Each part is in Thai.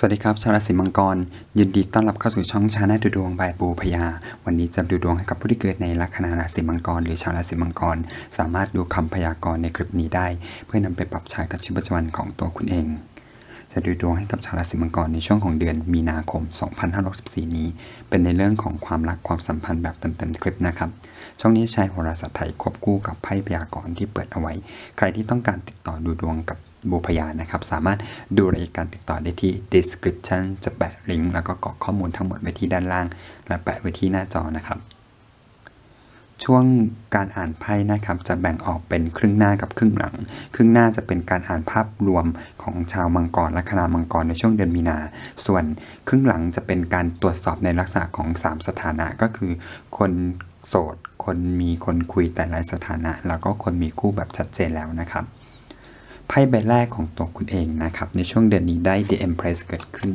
สวัสดีครับชาวราศีมังกร ยินดีต้อนรับเข้าสู่ช่องชาแนลดูดวงบายบูพยา วันนี้จะดูดวงให้กับผู้ที่เกิดในลัคนาราศีมังกร หรือชาวราศีมังกร สามารถดูคำพยากรณ์ในคลิปนี้ได้ เพื่อนำไปปรับใช้กับชีวิตประจำวันของตัวคุณเอง จะดูดวงให้กับชาวราศีมังกรในช่วงของเดือนมีนาคม 2564 นี้ เป็นในเรื่องของความรักความสัมพันธ์แบบเต็มๆคลิปนะครับช่องนี้ใช้โหราศาสตร์ไทยควบคู่กับไพ่พยากรณ์ที่เปิดเอาไว้ ใครที่ต้องการติดต่อดูดวงกับ บูพยานะครับ สามารถดูรายละเอียดการติดต่อได้ที่ description จะแปะลิงก์แล้วก็กรอกข้อมูลทั้งหมดไว้ที่ด้านล่าง และแปะไว้ที่หน้าจอนะครับช่วงการอ่านไพ่นะครับจะแบ่งออกเป็นครึ่งหน้ากับครึ่งหลัง ครึ่งหน้าจะเป็นการอ่านภาพรวมของชาวมังกรและคณามังกรในช่วงเดือนมีนา ส่วนครึ่งหลังจะเป็นการตรวจสอบในลักษณะของ 3 สถานะก็คือ คนโสด คนมีคนคุยแต่หลายสถานะ แล้วก็คนมีคู่แบบชัดเจนแล้วนะครับ ไพ่ใบแรกของตัวคุณเองนะครับ ในช่วงเดือนนี้ได้ The Empress เกิดขึ้น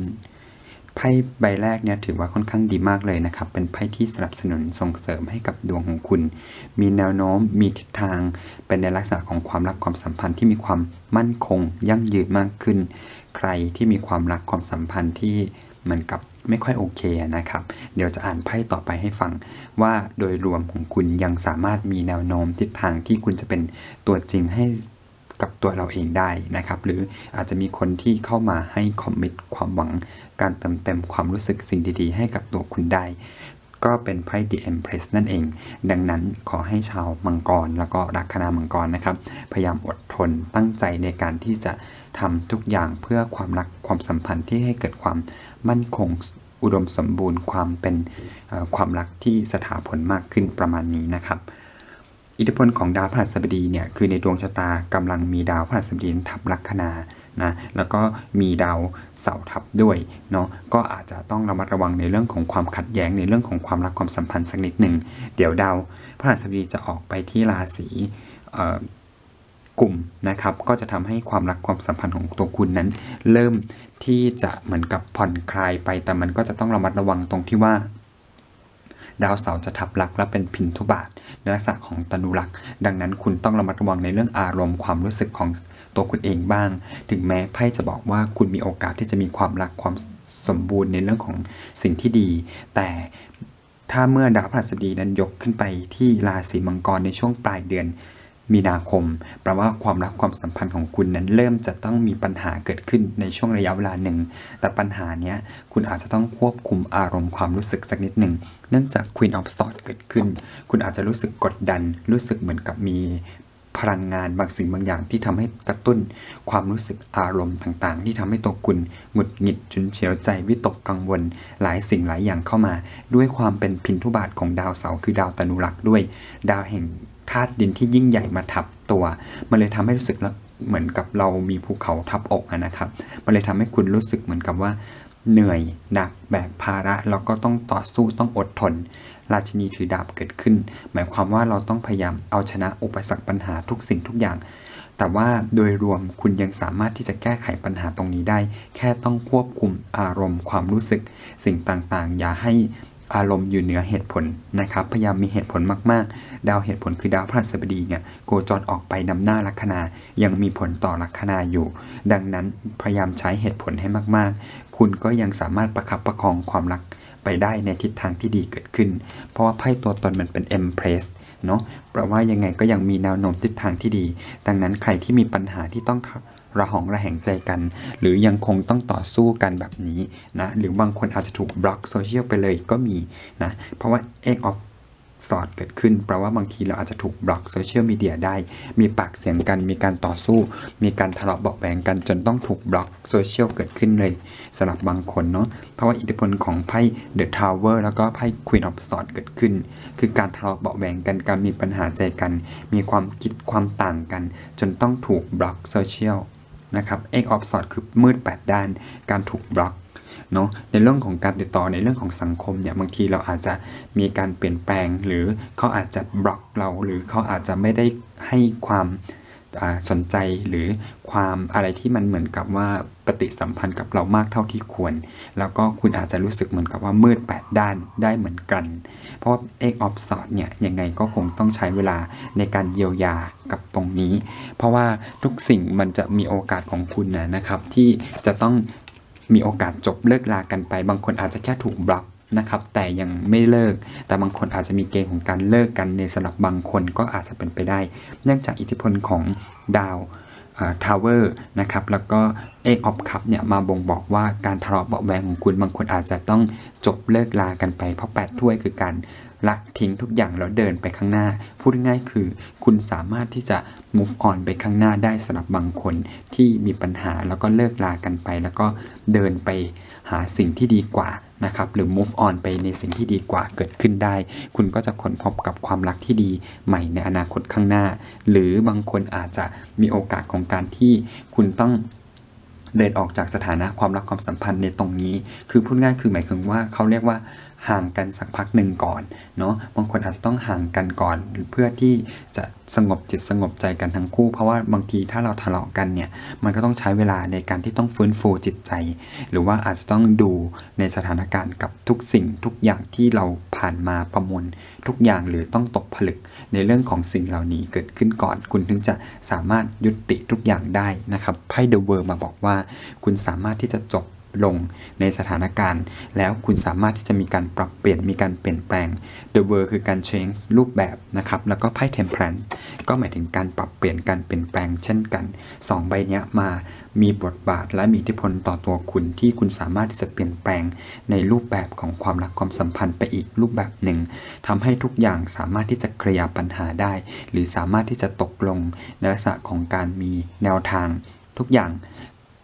ไพ่ใบแรกเนี่ยถือว่าค่อนข้างดีมากเลยนะครับ เป็นไพ่ที่สนับสนุนส่งเสริมให้กับดวงของคุณ มีแนวโน้ม มีทิศทาง เป็นในลักษณะของความรักความสัมพันธ์ที่มีความมั่นคง ยั่งยืนมากขึ้น ใครที่มีความรักความสัมพันธ์ที่เหมือนกับไม่ค่อยโอเคนะครับ เดี๋ยวจะอ่านไพ่ต่อไปให้ฟัง ว่าโดยรวมของคุณยังสามารถมีแนวโน้มทิศทางที่คุณจะเป็นตัวจริงให้ กับตัวเราเองได้นะครับ หรืออาจจะมีคนที่เข้ามาให้คอมมิตความหวัง การเติมเต็มความรู้สึกสิ่งดีๆ ให้กับตัวคุณได้ ก็เป็นไพ่ The Empress นั่นเอง ดังนั้นขอให้ชาวมังกรแล้วก็ลัคนามังกรนะครับ พยายามอดทนตั้งใจในการที่จะทำทุกอย่างเพื่อความรักความสัมพันธ์ที่ให้เกิดความมั่นคงอุดมสมบูรณ์ความเป็นความรักที่สถาผลมากขึ้นประมาณนี้นะครับ อิทธิพลของดาวพฤหัสบดีเนี่ยคือในดวงชะตากำลังมีดาวพฤหัสบดีทับลัคนานะแล้วก็มีดาวเสาร์ทับด้วยเนาะก็อาจจะต้องระมัดระวังในเรื่องของความขัดแย้งในเรื่องของความรักความสัมพันธ์สักนิดหนึ่งเดี๋ยวดาวพฤหัสบดีจะออกไปที่ราศีกลุ่มนะครับก็จะทำให้ความรักความสัมพันธ์ของตัวคุณนั้น เริ่มที่จะเหมือนกับผ่อนคลายไปแต่มันก็จะต้องระมัดระวังตรงที่ว่า ดาวเสาร์จะทับลักและเป็นพินทุบาทในลักษณะของตนุลักษ์ดังนั้นคุณต้องระมัดระวังในเรื่องอารมณ์ความรู้สึกของตัวคุณเองบ้าง ถึงแม้ไพ่จะบอกว่าคุณมีโอกาสที่จะมีความรักความสมบูรณ์ในเรื่องของสิ่งที่ดี แต่ถ้าเมื่อดาวพฤหัสบดีนั้นยกขึ้นไปที่ราศีมังกรในช่วงปลายเดือน มีนาคม แปลว่าความรักความสัมพันธ์ของคุณนั้นเริ่มจะต้องมีปัญหาเกิดขึ้นในช่วงระยะเวลาหนึ่ง แต่ปัญหาเนี้ยคุณอาจจะต้องควบคุมอารมณ์ความรู้สึกสักนิดหนึ่ง เนื่องจาก Queen of Swords เกิดขึ้น คุณอาจจะรู้สึกกดดัน รู้สึกเหมือนกับมีพลังงานบางสิ่งบางอย่างที่ทำให้กระตุ้น ความรู้สึกอารมณ์ต่างๆ ที่ทำให้ตัวคุณหงุดหงิดจุนเฉียวใจวิตกกังวล หลายสิ่งหลายอย่างเข้ามา ด้วยความเป็นพินทุบาทของดาวเสาร์คือดาวตนุรักษ์ด้วย ดาวแห่ง ธาตุดินที่ยิ่งใหญ่มาทับตัว มันเลยทำให้รู้สึกเหมือนกับเรามีภูเขาทับอกนะครับ มันเลยทำให้คุณรู้สึกเหมือนกับว่าเหนื่อยหนักแบกภาระแล้วก็ต้องต่อสู้ต้องอดทน ราชินีถือดาบเกิดขึ้น หมายความว่าเราต้องพยายามเอาชนะอุปสรรคปัญหาทุกสิ่งทุกอย่าง แต่ว่าโดยรวมคุณยังสามารถที่จะแก้ไขปัญหาตรงนี้ได้ แค่ต้องควบคุมอารมณ์ความรู้สึก สิ่งต่างๆ อย่าให้ อารมณ์อยู่เหนือเหตุผลนะครับ พยายามมีเหตุผลมากๆ ดาวเหตุผลคือดาวพฤหัสบดีเนี่ยโคจรออกไปนำหน้าลัคนา ยังมีผลต่อลัคนาอยู่ ดังนั้นพยายามใช้เหตุผลให้มากๆ คุณก็ยังสามารถประคับประคองความรักไปได้ในทิศทางที่ดีเกิดขึ้น เพราะว่าไพ่ตัวตนมันเป็น Empress เนาะแปลว่ายังไงก็ยังมีแนวโน้มทิศทางที่ดี ดังนั้นใครที่มีปัญหาที่ต้อง ระหองระแหงใจกัน หรือยังคงต้องต่อสู้กันแบบนี้นะหรือบางคนอาจจะถูกบล็อกโซเชียลไปเลยก็มีนะเพราะว่า Egg of สอดเกิดขึ้นแปลว่าบางทีเราอาจจะถูกบล็อกโซเชียลมีเดียได้ มีปากเสียงกัน มีการต่อสู้ มีการทะเลาะเบาะแวงกัน จนต้องถูกบล็อกโซเชียลเกิดขึ้นเลยสำหรับบางคนเนาะเพราะว่าอิทธิพลของไพ่ The Tower แล้วก็ไพ่ Queen of Swords เกิดขึ้น คือการทะเลาะเบาะแวงกันการมีปัญหาใจกัน มีความคิดความต่างกัน จนต้องถูกบล็อกโซเชียล นะครับ Egg of sword คือมืดแปดด้าน การถูกบล็อกเนาะในเรื่องของการติดต่อในเรื่องของสังคมเนี่ยบางทีเราอาจจะมีการเปลี่ยนแปลง หรือเขาอาจจะบล็อกเรา หรือเขาอาจจะไม่ได้ให้ความ สนใจหรือความอะไรที่มันเหมือนกับว่าปฏิสัมพันธ์กับเรามากเท่าที่ควร แล้วก็คุณอาจจะรู้สึกเหมือนกับว่ามืดแปดด้านได้เหมือนกัน เพราะว่า Egg of Swords เนี่ยยังไงก็คงต้องใช้เวลาในการเยียวยากับตรงนี้ เพราะว่าทุกสิ่งมันจะมีโอกาสของคุณนะนะครับ ที่จะต้องมีโอกาสจบเลิกลากันไป บางคนอาจจะแค่ถูกบล็อก นะครับ แต่ยังไม่เลิก แต่บางคนอาจจะมีเกณฑ์ของการเลิกกันในสำหรับบางคนก็อาจจะเป็นไปได้ เนื่องจากอิทธิพลของดาวทาวเวอร์นะครับแล้วก็เอ็กออฟคัพเนี่ยมาบ่งบอกว่าการทะเลาะเบาแวงของคุณบางคนอาจจะต้องจบเลิกลากันไป เพราะแปดถ้วยคือการละทิ้งทุกอย่างแล้วเดินไปข้างหน้า พูดง่ายคือคุณสามารถที่จะ move on ไปข้างหน้าได้สำหรับบางคนที่มีปัญหาแล้วก็เลิกลากันไป แล้วก็เดินไปหาสิ่งที่ดีกว่า นะครับหรือ move on ไปในสิ่งที่ดีกว่าเกิดขึ้นได้ คุณก็จะค้นพบกับความรักที่ดีใหม่ในอนาคตข้างหน้า หรือบางคนอาจจะมีโอกาสของการที่คุณต้องเดินออกจากสถานะความรักความสัมพันธ์ในตรงนี้ คือพูดง่ายคือหมายถึงว่าเขาเรียกว่า ห่างกันสักพักหนึ่งก่อนเนาะบางคนอาจจะต้องห่างกันก่อนเพื่อที่จะสงบจิตสงบใจกันทั้งคู่ เพราะว่าบางทีถ้าเราทะเลาะกันเนี่ยมันก็ต้องใช้เวลาในการที่ต้องฟื้นฟูจิตใจ หรือว่าอาจจะต้องดูในสถานการณ์กับทุกสิ่งทุกอย่างที่เราผ่านมาประมวลทุกอย่างหรือต้องตกผลึกในเรื่องของสิ่งเหล่านี้เกิดขึ้นก่อน คุณถึงจะสามารถยุติทุกอย่างได้นะครับไพ่เดอะเวิร์มาบอกว่า คุณสามารถที่จะจบ ลงในสถานการณ์ แล้วคุณสามารถที่จะมีการปรับเปลี่ยนมีการเปลี่ยนแปลง The World คือการ change รูปแบบนะครับแล้วก็ไพ่ Temperance ก็หมายถึงการปรับเปลี่ยนการเปลี่ยนแปลงเช่นกันสองใบนี้มามีบทบาทและมีอิทธิพลต่อตัวคุณที่คุณสามารถที่จะเปลี่ยนแปลงในรูปแบบของความรักความสัมพันธ์ไปอีกรูปแบบหนึ่งทำให้ทุกอย่างสามารถที่จะเคลียร์ปัญหาได้ หรือสามารถที่จะตกลงในลักษณะของการมีแนวทางทุกอย่าง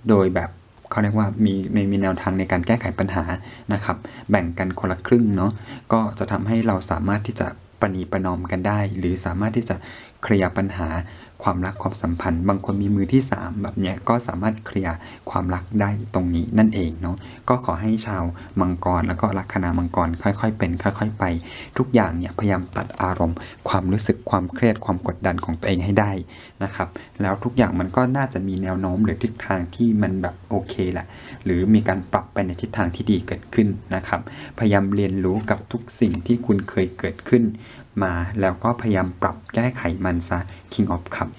โดยแบบ เขาเรียกว่ามีมีมีแนวทางในการแก้ไขปัญหานะครับ แบ่งกันคนละครึ่งเนาะก็จะทำให้เราสามารถที่จะประนีประนอมกันได้ หรือสามารถที่จะเคลียร์ปัญหา ความรักความสัมพันธ์ บางคนมีมือที่ 3 แบบเนี้ยก็สามารถเคลียร์ความรักได้ตรงนี้นั่นเองเนาะก็ขอให้ชาวมังกรแล้วก็ลัคนามังกรค่อยๆ เป็น ค่อย ๆ ไป ทุกอย่างเนี่ยพยายามตัดอารมณ์ ความรู้สึกความเครียดความกดดันของตัวเองให้ได้นะครับแล้วทุกอย่างมันก็น่าจะมีแนวโน้มหรือทิศทางที่มันแบบโอเคแหละหรือมีการปรับไปในทิศทางที่ดีเกิดขึ้นนะครับ พยายามเรียนรู้กับทุกสิ่งที่คุณเคยเกิดขึ้นมาแล้วก็พยายามปรับแก้ไขมันซะ King of Cup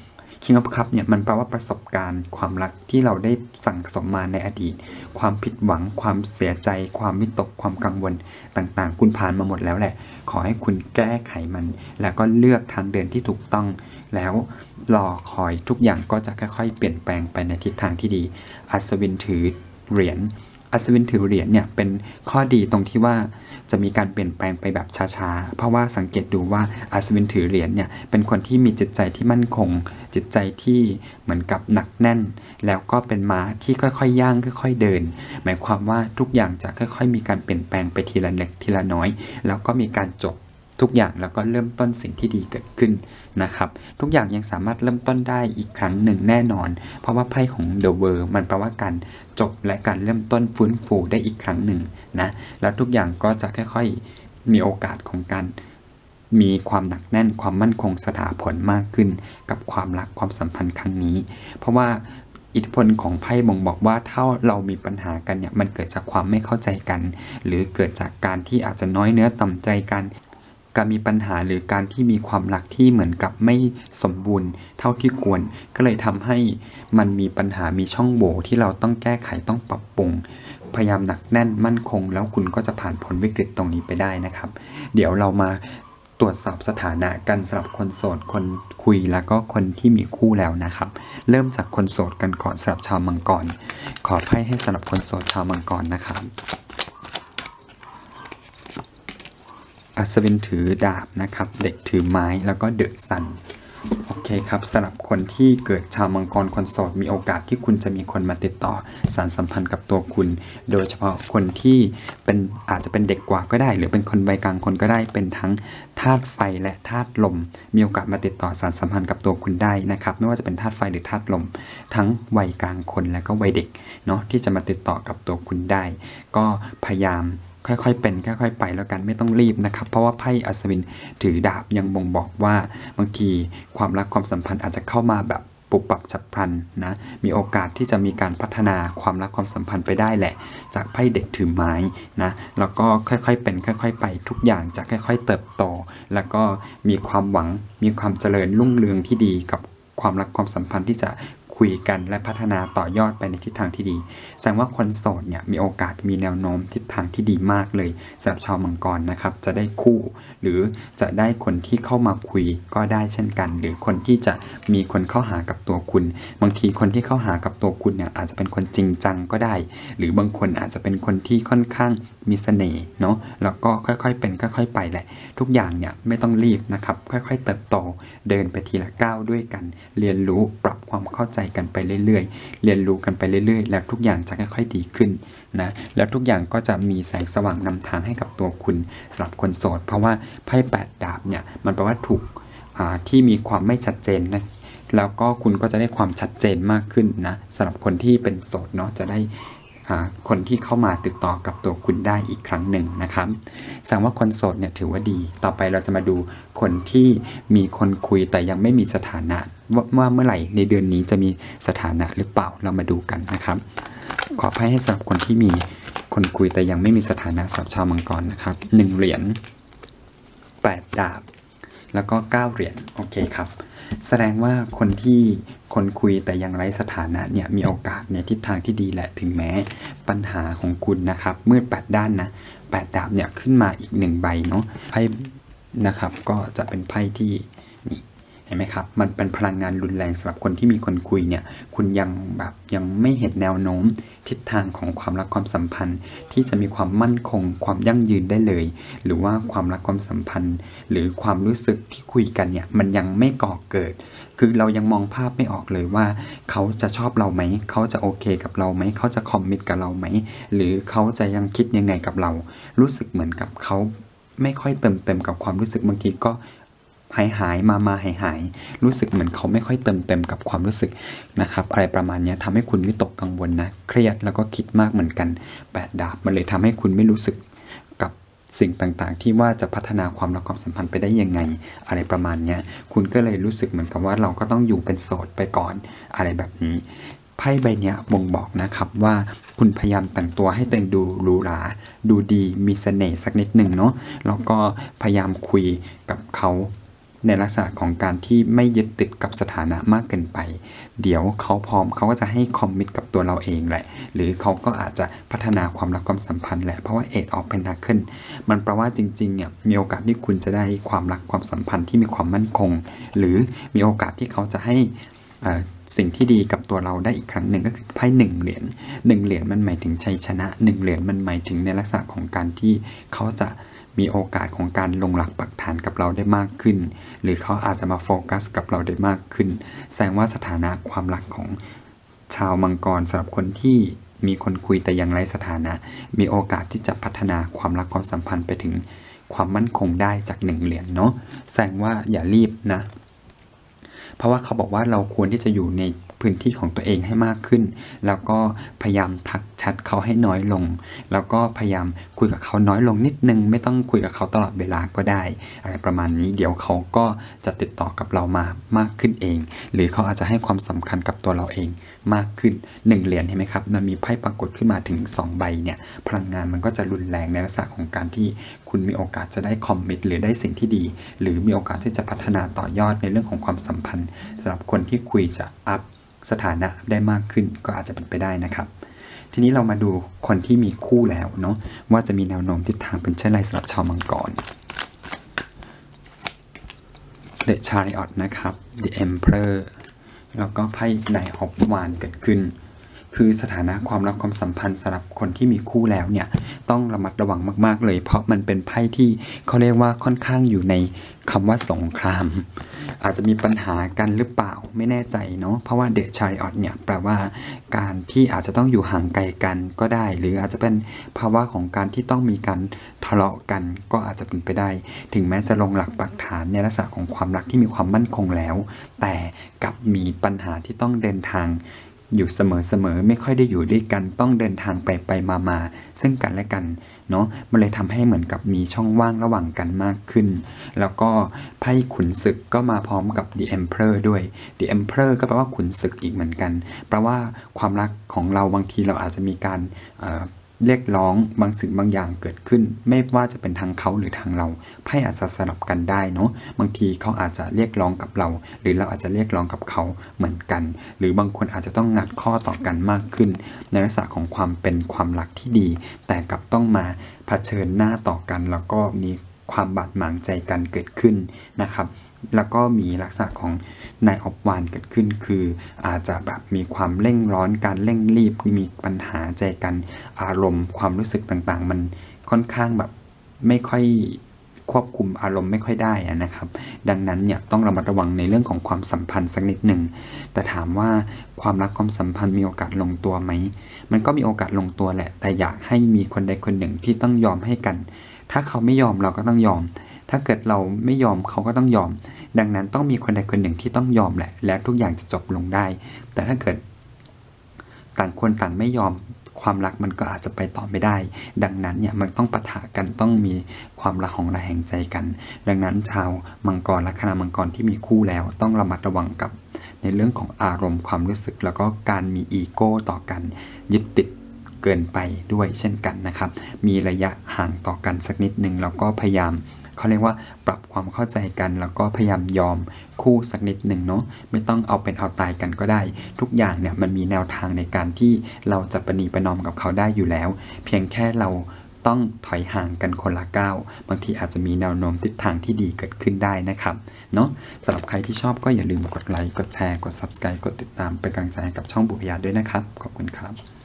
King of Cup เนี่ยมันแปลว่าประสบการณ์ความรักที่เราได้สั่งสมมาในอดีต ความผิดหวัง ความเสียใจ ความวิตกความกังวลต่างๆ คุณผ่านมาหมดแล้วแหละ ขอให้คุณแก้ไขมัน แล้วก็เลือกทางเดินที่ถูกต้อง แล้วรอคอยทุกอย่างก็จะค่อยๆ เปลี่ยนแปลงไปในทิศทางที่ดี อัศวินถือเหรียญ อัศวินถือเหรียญเนี่ยเป็นข้อดีตรงที่ว่าจะมีการเปลี่ยนแปลงไปแบบช้าๆ เพราะว่าสังเกตดูว่าอัศวินถือเหรียญเนี่ยเป็นคนที่มีจิตใจที่มั่นคง จิตใจที่เหมือนกับหนักแน่น แล้วก็เป็นม้าที่ค่อยๆย่างค่อย ๆเดิน หมายความว่าทุกอย่างจะค่อย ๆ มีการเปลี่ยนแปลงไปทีละเล็กทีละน้อย แล้วก็มีการจบ ทุกอย่างแล้วก็เริ่มต้นสิ่งที่ดีเกิดขึ้นนะครับ ทุกอย่างยังสามารถเริ่มต้นได้อีกครั้งหนึ่งแน่นอน เพราะว่าไพ่ของ The World มันแปลว่าการจบและการเริ่มต้นฟื้นฟูได้อีกครั้งหนึ่งนะแล้วทุกอย่างก็จะค่อยๆมีโอกาสของการมีความหนักแน่นความมั่นคงสถาผลมากขึ้น กับความรักความสัมพันธ์ครั้งนี้ เพราะว่าอิทธิพลของไพ่บ่งบอกว่าถ้าเรามีปัญหากันเนี่ยมันเกิดจากความไม่เข้าใจกัน หรือเกิดจากการที่อาจจะน้อยเนื้อต่ำใจกัน การมีปัญหาหรือการที่มีความรักที่เหมือนกับไม่สมบูรณ์เท่าที่ควร ก็เลยทำให้มันมีปัญหามีช่องโหว่ที่เราต้องแก้ไขต้องปรับปรุง พยายามหนักแน่นมั่นคง แล้วคุณก็จะผ่านพ้นวิกฤตตรงนี้ไปได้นะครับ เดี๋ยวเรามาตรวจสอบสถานะกันสำหรับคนโสดคนคุยแล้วก็คนที่มีคู่แล้วนะครับ เริ่มจากคนโสดกันก่อนสำหรับชาวมังกรขอไพ่ให้สำหรับคนโสดชาวมังกรนะครับ อัศวินถือดาบนะครับ เด็กถือไม้แล้วก็เดอะซันโอเคครับสำหรับคนที่เกิดชาวมังกรคนโสดมีโอกาสที่คุณจะมีคนมาติดต่อสารสัมพันธ์กับตัวคุณ โดยเฉพาะคนที่เป็นอาจจะเป็นเด็กกว่าก็ได้ หรือเป็นคนวัยกลางคนก็ได้เป็นทั้งธาตุไฟและธาตุลม มีโอกาสมาติดต่อสารสัมพันธ์กับตัวคุณได้นะครับ ไม่ว่าจะเป็นธาตุไฟหรือธาตุลม ทั้งวัยกลางคนและก็วัยเด็กเนาะที่จะมาติดต่อกับตัวคุณได้ ก็พยายาม ค่อยๆเป็นค่อยๆไปแล้วกันไม่ต้องรีบนะครับ เพราะว่าไพ่อัศวินถือดาบยังบ่งบอกว่าบางทีความรักความสัมพันธ์อาจจะเข้ามาแบบปุบปับฉับพลันนะมีโอกาสที่จะมีการพัฒนาความรักความสัมพันธ์ไปได้แหละ จากไพ่เด็กถือไม้นะแล้วก็ค่อยๆเป็นค่อยๆไปทุกอย่างจะค่อย ๆ เติบโต แล้วก็มีความหวังมีความเจริญรุ่งเรืองที่ดีกับความรักความสัมพันธ์ที่จะ คุยกันและพัฒนาต่อยอดไปในทิศทางที่ดี แสดงว่าคนโสดเนี่ยมีโอกาสมีแนวโน้มทิศทางที่ดีมากเลยสำหรับชาวมังกรนะครับ จะได้คู่ หรือจะได้คนที่เข้ามาคุยก็ได้เช่นกัน หรือคนที่จะมีคนเข้าหากับตัวคุณ บางทีคนที่เข้าหากับตัวคุณเนี่ยอาจจะเป็นคนจริงจังก็ได้ หรือบางคนอาจจะเป็นคนที่ค่อนข้างมีเสน่ห์เนาะแล้วก็ค่อยๆเป็นค่อยๆไปแหละ ทุกอย่างเนี่ยไม่ต้องรีบนะครับ ค่อยๆเติบโตเดินไปทีละก้าวด้วยกัน เรียนรู้ปรับ ความเข้าใจกันไปเรื่อยๆ เรียนรู้กันไปเรื่อยๆ แล้วทุกอย่างจะค่อยๆดีขึ้นนะ แล้วทุกอย่างก็จะมีแสงสว่างนำทางให้กับตัวคุณสำหรับคนโสด เพราะว่าไพ่แปดดาบเนี่ยมันแปลว่าถูกที่มีความไม่ชัดเจนนะแล้วก็คุณก็จะได้ความชัดเจนมากขึ้นนะสำหรับคนที่เป็นโสดเนาะจะได้ คนที่เข้ามาติดต่อกับตัวคุณได้อีกครั้งหนึ่งนะครับแสดงว่าคนโสดเนี่ยถือว่าดี ต่อไปเราจะมาดูคนที่มีคนคุยแต่ยังไม่มีสถานะว่าว่าเมื่อไหร่ในเดือนนี้จะมีสถานะหรือเปล่าเรามาดูกันนะครับ ขออภัยให้สำหรับคนที่มีคนคุยแต่ยังไม่มีสถานะสำหรับชาวมังกรนะครับหนึ่งเหรียญแปดดาบ แล้วก็ 9 เหรียญโอเคครับ แสดงว่าคนที่คนคุยแต่ยังไร้สถานะเนี่ยมีโอกาสในทิศทางที่ดีแหละถึงแม้ ปัญหาของคุณนะครับมืดแปดด้านนะแปดดาบเนี่ยขึ้นมาอีกหนึ่งใบเนาะไพ่นะครับก็จะเป็นไพ่ที่ ห็นไหมครับ มันเป็นพลังงานรุนแรงสำหรับคนที่มีคนคุยเนี่ย คุณยังแบบยังไม่เห็นแนวโน้ม ทิศทางของความรักความสัมพันธ์ ที่จะมีความมั่นคง ความยั่งยืนได้เลย หรือว่าความรักความสัมพันธ์ หรือความรู้สึกที่คุยกันเนี่ย มันยังไม่ก่อเกิด คือเรายังมองภาพไม่ออกเลยว่า เขาจะชอบเราไหม เขาจะโอเคกับเราไหม เขาจะคอมมิตกับเราไหม หรือเขาจะยังคิดยังไงกับเรา รู้สึกเหมือนกับเขาไม่ค่อยเติมเต็มกับความรู้สึกบางทีก็ หายหายมามาหายหายรู้สึกเหมือนเขาไม่ค่อยเติมเต็มกับความรู้สึกนะครับ อะไรประมาณนี้ยทำให้คุณวิตกกังวลนะ เครียดแล้วก็คิดมากเหมือนกันแปดดาบมันเลยทำให้คุณไม่รู้สึกกับสิ่งต่างๆ ที่ว่าจะพัฒนาความรักความสัมพันธ์ไปได้ยังไง อะไรประมาณนี้คุณก็เลยรู้สึกเหมือนกับว่าเราก็ต้องอยู่เป็นโสดไปก่อนอะไรแบบนี้ไพ่ใบนี้บ่งบอกนะครับว่าคุณพยายามแต่งตัวให้ตัวเองดูหรูหราดูดีมีเสน่ห์สักนิดหนึ่งเนาะแล้วก็พยายามคุยกับเขา ในลักษณะของการที่ไม่ยึดติดกับสถานะมากเกินไป เดี๋ยวเขาพร้อมเขาก็จะให้คอมมิตกับตัวเราเองแหละ หรือเขาก็อาจจะพัฒนาความรักความสัมพันธ์แหละ เพราะว่าเอทออกเป็นนาขึ้น มันแปลว่าจริงๆเนี่ยมีโอกาสที่คุณจะได้ความรักความสัมพันธ์ที่มีความมั่นคง หรือมีโอกาสที่เขาจะให้สิ่งที่ดีกับตัวเราได้อีกครั้งหนึ่งก็คือไพ่หนึ่งเหรียญหนึ่งเหรียญมันหมายถึงชัยชนะหนึ่งเหรียญมันหมายถึงในลักษณะของการที่เขาจะ มีโอกาสของการลงหลักปักฐานกับเราได้มากขึ้น หรือเขาอาจจะมาโฟกัสกับเราได้มากขึ้น แสดงว่าสถานะความรักของชาวมังกรสำหรับคนที่มีคนคุยแต่ยังไร้สถานะ มีโอกาสที่จะพัฒนาความรักความสัมพันธ์ไปถึงความมั่นคงได้จากหนึ่งเหรียญเนาะแสดงว่าอย่ารีบนะ เพราะว่าเขาบอกว่าเราควรที่จะอยู่ใน พื้นที่ของตัวเองให้มากขึ้น แล้วก็พยายามทักแชทเขาให้น้อยลง แล้วก็พยายามคุยกับเขาน้อยลงนิดนึง ไม่ต้องคุยกับเขาตลอดเวลาก็ได้ อะไรประมาณนี้เดี๋ยวเขาก็จะติดต่อกับเรามามากขึ้นเอง หรือเขาอาจจะให้ความสำคัญกับตัวเราเองมากขึ้นหนึ่งเหรียญเห็นไหมครับมันมีไพ่ปรากฏขึ้นมาถึงสองใบเนี่ยพลังงานมันก็จะรุนแรงในลักษณะของการที่คุณมีโอกาสจะได้คอมมิตหรือได้สิ่งที่ดี หรือมีโอกาสที่จะพัฒนาต่อยอดในเรื่องของความสัมพันธ์สำหรับคนที่คุยจะอัพ สถานะได้มากขึ้นก็อาจจะเป็นไปได้นะครับ ทีนี้เรามาดูคนที่มีคู่แล้วเนาะว่าจะมีแนวโน้มทิศทางเป็นเช่นไรสำหรับชาวมังกร The Chariot นะครับ The Emperor แล้วก็ไพ่ Knight of w a n เกิดขึ้น คือสถานะความรักความสัมพันธ์สำหรับคนที่มีคู่แล้วเนี่ยต้องระมัดระวังมาก ๆ เลย เพราะมันเป็นไพ่ที่เขาเรียกว่าค่อนข้างอยู่ในคำว่าสงคราม อาจจะมีปัญหากันหรือเปล่าไม่แน่ใจเนาะเพราะว่าเดช h ริออตเนี่ยแปลว่าการที่อาจจะต้องอยู่ห่างไกลกันก็ได้ หรืออาจจะเป็นภาวะของการที่ต้องมีการทะเลาะกันก็อาจจะเป็นไปได้ ถึงแม้จะลงหลักปักฐานในลักษณะของความรักที่มีความมั่นคงแล้ว แต่กับมีปัญหาที่ต้องเดินทาง อยู่เสมอๆไม่ค่อยได้อยู่ด้วยกันต้องเดินทางไปไปมามาซึ่งกันและกันเนาะมันเลยทำให้เหมือนกับมีช่องว่างระหว่างกันมากขึ้น แล้วก็ไพ่ขุนศึกก็มาพร้อมกับ The Emperor ด้วย The Emperor ก็แปลว่าขุนศึกอีกเหมือนกันแปลว่าความรักของเราบางทีเราอาจจะมีการ เรียกร้องบางสิ่งบางอย่างเกิดขึ้น ไม่ว่าจะเป็นทางเขาหรือทางเราไพ่อาจจะสลับกันได้เนาะบางทีเขาอาจจะเรียกร้องกับเรา หรือเราอาจจะเรียกร้องกับเขาเหมือนกัน หรือบางคนอาจจะต้องงัดข้อต่อกันมากขึ้น ในลักษณะของความเป็นความรักที่ดี แต่กลับต้องมาเผชิญหน้าต่อกัน แล้วก็มีความบาดหมางใจกันเกิดขึ้นนะครับ แล้วก็มีลักษณะของนายออบวานเกิดขึ้นคือ อาจจะแบบมีความเร่งร้อนการเร่งรีบมีปัญหาใจกันอารมณ์ ความรู้สึกต่างๆ มันค่อนข้างแบบไม่ค่อยควบคุมอารมณ์ไม่ค่อยได้อะนะครับ ดังนั้นเนี่ยต้องระมัดระวังในเรื่องของความสัมพันธ์สักนิดหนึ่ง แต่ถามว่าความรักความสัมพันธ์มีโอกาสลงตัวไหม มันก็มีโอกาสลงตัวแหละ แต่อยากให้มีคนใดคนหนึ่งที่ต้องยอมให้กัน ถ้าเขาไม่ยอมเราก็ต้องยอม ถ้าเกิดเราไม่ยอมเขาก็ต้องยอม ดังนั้นต้องมีคนใดคนหนึ่งที่ต้องยอมแหละ และทุกอย่างจะจบลงได้ แต่ถ้าเกิด ต่างคนต่างไม่ยอมความรักมันก็อาจจะไปต่อไม่ได้ ดังนั้นเนี่ยมันต้องปะทะกันต้องมีความระหองระแหงใจกัน ดังนั้นชาวมังกรและคณะมังกรที่มีคู่แล้วต้องระมัดระวังกับ ในเรื่องของอารมณ์ความรู้สึก แล้วก็การมีอีโก้ต่อกันยึดติดเกินไปด้วยเช่นกันนะครับ มีระยะห่างต่อกันสักนิดหนึ่งแล้วก็พยายาม เขาเรียกว่าปรับความเข้าใจกัน แล้วก็พยายามยอมคู่สักนิดหนึ่งเนาะไม่ต้องเอาเป็นเอาตายกันก็ได้ ทุกอย่างเนี่ยมันมีแนวทางในการที่เราจะประนีประนอมกับเขาได้อยู่แล้ว เพียงแค่เราต้องถอยห่างกันคนละก้าวบางทีอาจจะมีแนวโน้มทิศทางที่ดีเกิดขึ้นได้นะครับเนาะสำหรับใครที่ชอบก็อย่าลืมกดไลค์กดแชร์กด subscribe กดติดตามเป็นกำลังใจให้กับช่องบุพยาด้วยนะครับ ขอบคุณครับ